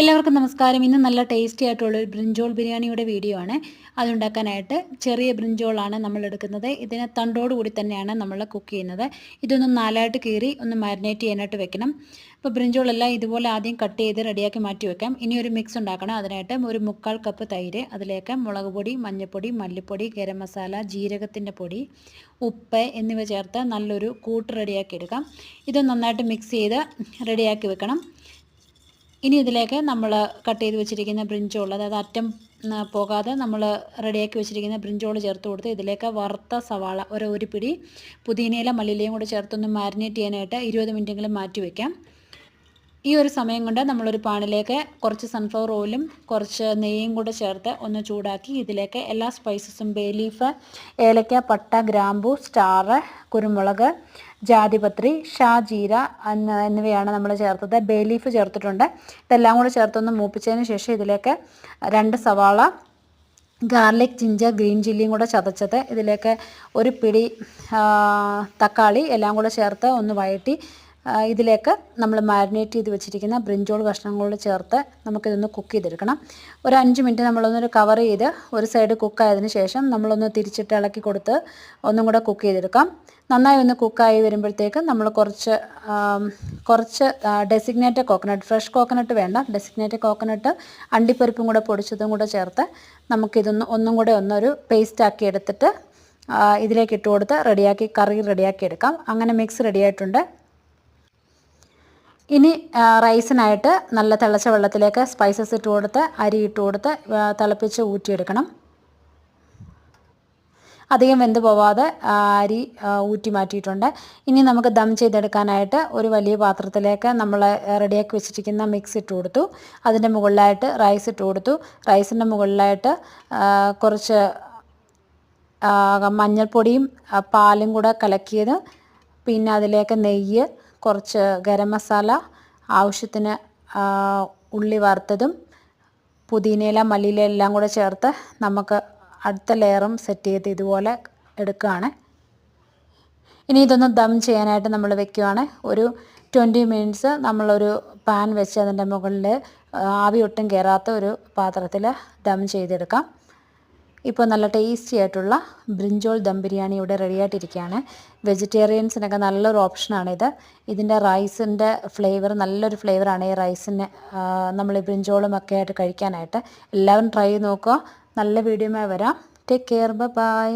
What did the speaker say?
എല്ലാവർക്കും നമസ്കാരം. ഇന്ന് നല്ല ടേസ്റ്റി ആയിട്ടുള്ള ഒരു ബ്രിഞ്ചോൾ ബിരിയാണിയുടെ വീഡിയോ ആണ്. അതുണ്ടാക്കാനായിട്ട് ചെറിയ ബ്രിഞ്ചോളാണ് നമ്മൾ എടുക്കുന്നത്. ഇതിനെ തണ്ടോട് കൂടി തന്നെയാണ് നമ്മൾ കുക്ക് ചെയ്യുന്നത്. ഇതൊന്ന് നാലായിട്ട് കീറി ഒന്ന് മാരിനേറ്റ് ചെയ്യാനായിട്ട് വെക്കണം. അപ്പോൾ ബ്രിഞ്ചോളെല്ലാം ഇതുപോലെ ആദ്യം കട്ട് ചെയ്ത് റെഡിയാക്കി മാറ്റി വെക്കാം. ഇനി ഒരു മിക്സ് ഉണ്ടാക്കണം. അതിനായിട്ട് ഒരു മുക്കാൽ കപ്പ് തൈര് അതിലേക്ക് മുളക് പൊടി മഞ്ഞൾപ്പൊടി മല്ലിപ്പൊടി ഗരം മസാല ജീരകത്തിന്റെ പൊടി ഉപ്പ് എന്നിവ ചേർത്ത് നല്ലൊരു കൂട്ട് റെഡിയാക്കി എടുക്കാം. ഇത് നന്നായിട്ട് മിക്സ് ചെയ്ത് റെഡിയാക്കി വെക്കണം. ഇനി ഇതിലേക്ക് നമ്മൾ കട്ട് ചെയ്ത് വെച്ചിരിക്കുന്ന ബ്രിഞ്ചോൾ അതായത് അറ്റം പോകാതെ നമ്മൾ റെഡിയാക്കി വെച്ചിരിക്കുന്ന ബ്രിഞ്ചോൾ ചേർത്ത് കൊടുത്ത് ഇതിലേക്ക് വറുത്ത സവാള ഒരു ഒരു പിടി പുതിനയില മല്ലിയിലയും കൂടെ ചേർത്തൊന്ന് മാരിനേറ്റ് ചെയ്യാനായിട്ട് ഇരുപത് മിനിറ്റെങ്കിലും മാറ്റി വയ്ക്കാം ഈ ഒരു സമയം കൊണ്ട് നമ്മളൊരു പാനിലേക്ക് കുറച്ച് സൺഫ്ലവർ ഓയിലും കുറച്ച് നെയ്യും കൂടെ ചേർത്ത് ഒന്ന് ചൂടാക്കി ഇതിലേക്ക് എല്ലാ സ്പൈസസും ബേ ലീഫ് ഏലക്ക പട്ട ഗ്രാമ്പു സ്റ്റാർ കുരുമുളക് ജാതിപത്രി ഷാജീര എന്നിവയാണ് നമ്മൾ ചേർത്തത്. ബേ ലീഫ് ചേർത്തിട്ടുണ്ട്. ഇതെല്ലാം കൂടെ ചേർത്തൊന്ന് മൂപ്പിച്ചതിന് ശേഷം ഇതിലേക്ക് രണ്ട് സവാള ഗാർലിക് ജിഞ്ചർ ഗ്രീൻ ചില്ലിയും കൂടെ ചതച്ചത്. ഇതിലേക്ക് ഒരു പിടി തക്കാളി എല്ലാം കൂടെ ചേർത്ത് ഒന്ന് വഴറ്റി ഇതിലേക്ക് നമ്മൾ മാരിനേറ്റ് ചെയ്ത് വെച്ചിരിക്കുന്ന ബ്രിഞ്ചോൾ കഷ്ണങ്ങളോട് ചേർത്ത് നമുക്കിതൊന്ന് കുക്ക് ചെയ്തെടുക്കണം. ഒരു അഞ്ച് മിനിറ്റ് നമ്മളൊന്നൊരു കവർ ചെയ്ത് ഒരു സൈഡ് കുക്കായതിന് ശേഷം നമ്മളൊന്ന് തിരിച്ചിട്ട് ഇളക്കി കൊടുത്ത് ഒന്നും കൂടെ കുക്ക് ചെയ്തെടുക്കാം. നന്നായി ഒന്ന് കുക്കായി വരുമ്പോഴത്തേക്ക് നമ്മൾ കുറച്ച് കുറച്ച് ഡെസിഗ്നേറ്റഡ് കോക്കനട്ട് ഫ്രഷ് കോക്കനട്ട് വേണ്ട. ഡെസിഗ്നേറ്റഡ് കോക്കനട്ട് അണ്ടിപ്പരിപ്പും കൂടെ പൊടിച്ചതും കൂടെ ചേർത്ത് നമുക്കിതൊന്ന് ഒന്നും കൂടെ ഒന്നൊരു പേസ്റ്റ് ആക്കി എടുത്തിട്ട് ഇതിലേക്ക് ഇട്ട് കൊടുത്ത് റെഡിയാക്കി കറി റെഡിയാക്കി എടുക്കാം. അങ്ങനെ മിക്സ് റെഡിയായിട്ടുണ്ട് ഇനി റൈസിനായിട്ട് നല്ല തിളച്ച വെള്ളത്തിലേക്ക് സ്പൈസസ് ഇട്ട് കൊടുത്ത് അരി ഇട്ട് കൊടുത്ത് തിളപ്പിച്ച് ഊറ്റിയെടുക്കണം. അധികം വെന്ത് പോവാതെ അരി ഊറ്റി മാറ്റിയിട്ടുണ്ട്. ഇനി നമുക്ക് ദം ചെയ്തെടുക്കാനായിട്ട് ഒരു വലിയ പാത്രത്തിലേക്ക് നമ്മൾ റെഡിയാക്കി വെച്ചിരിക്കുന്ന മിക്സ് ഇട്ട് കൊടുത്തു. അതിന്റെ മുകളിലായിട്ട് റൈസ് ഇട്ട് കൊടുത്തു. റൈസിന്റെ മുകളിലായിട്ട് കുറച്ച് മഞ്ഞൾപ്പൊടിയും പാലും കൂടെ കലക്കിയത് പിന്നെ അതിലേക്ക് നെയ്യ് കുറച്ച് ഗരം മസാല ആവശ്യത്തിന് ഉള്ളി വറുത്തതും പുതിനയില മല്ലിയില എല്ലാം കൂടെ ചേർത്ത് നമുക്ക് അടുത്ത ലെയറും സെറ്റ് ചെയ്ത് ഇതുപോലെ എടുക്കുകയാണ്. ഇനി ഇതൊന്ന് ദം ചെയ്യാനായിട്ട് നമ്മൾ വെക്കുകയാണ്. ഒരു ട്വന്റി മിനിറ്റ്സ് നമ്മളൊരു പാൻ വെച്ച് അതിന്റെ മുകളിൽ ആവി ഒട്ടും കയറാത്ത ഒരു പാത്രത്തിൽ ദം ചെയ്തെടുക്കാം. ഇപ്പോൾ നല്ല ടേസ്റ്റി ആയിട്ടുള്ള ബ്രിഞ്ചോൾ ദം ബിരിയാണി ഇവിടെ റെഡി ആയിട്ടിരിക്കുകയാണ്. വെജിറ്റേറിയൻസിനൊക്കെ നല്ലൊരു ഓപ്ഷനാണിത് ഇതിന്റെ റൈസിന്റെ ഫ്ലേവർ നല്ലൊരു ഫ്ലേവറാണ് ഈ റൈസിന് നമ്മൾ ബ്രിഞ്ചോളും ഒക്കെ ആയിട്ട് കഴിക്കാനായിട്ട്. എല്ലാവരും ട്രൈ ചെയ്ത് നോക്കുക. നല്ല വീഡിയോമായി വരാം. Take care bye